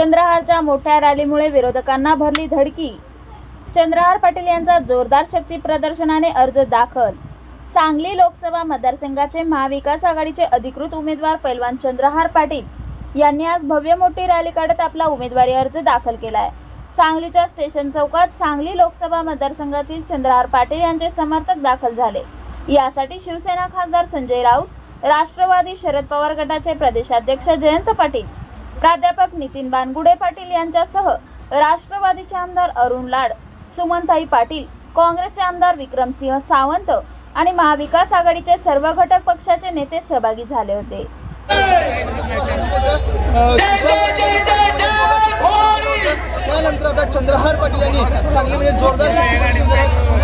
चंद्रहारच्या मोठ्या रॅलीमुळे विरोधकांना भरली धडकी. चंद्रहार पाटील यांचा जोरदार शक्ती प्रदर्शनाने अर्ज दाखल. सांगली लोकसभा मतदारसंघाचे महाविकास आघाडीचे अधिकृत उमेदवार पैलवान चंद्रहार पाटील यांनी आज भव्य मोठी रॅली काढत आपला उमेदवारी अर्ज दाखल केला आहे सांगलीच्या स्टेशन चौकात सांगली लोकसभा मतदारसंघातील चंद्रहार पाटील यांचे समर्थक दाखल झाले. यासाठी शिवसेना खासदार संजय राऊत राष्ट्रवादी शरद पवार गटाचे प्रदेशाध्यक्ष जयंत पाटील प्राध्यापक नितीन बानगुडे पाटील यांच्यासह राष्ट्रवादीचे आमदार अरुण लाड सुमनताई पाटील काँग्रेसचे आमदार विक्रमसिंह सावंत आणि महाविकास आघाडीचे सर्व घटक पक्षाचे नेते सहभागी झाले होते. त्यानंतर आता चंद्रहार पाटील यांनी सांगलीमध्ये म्हणजे जोरदार जोरदार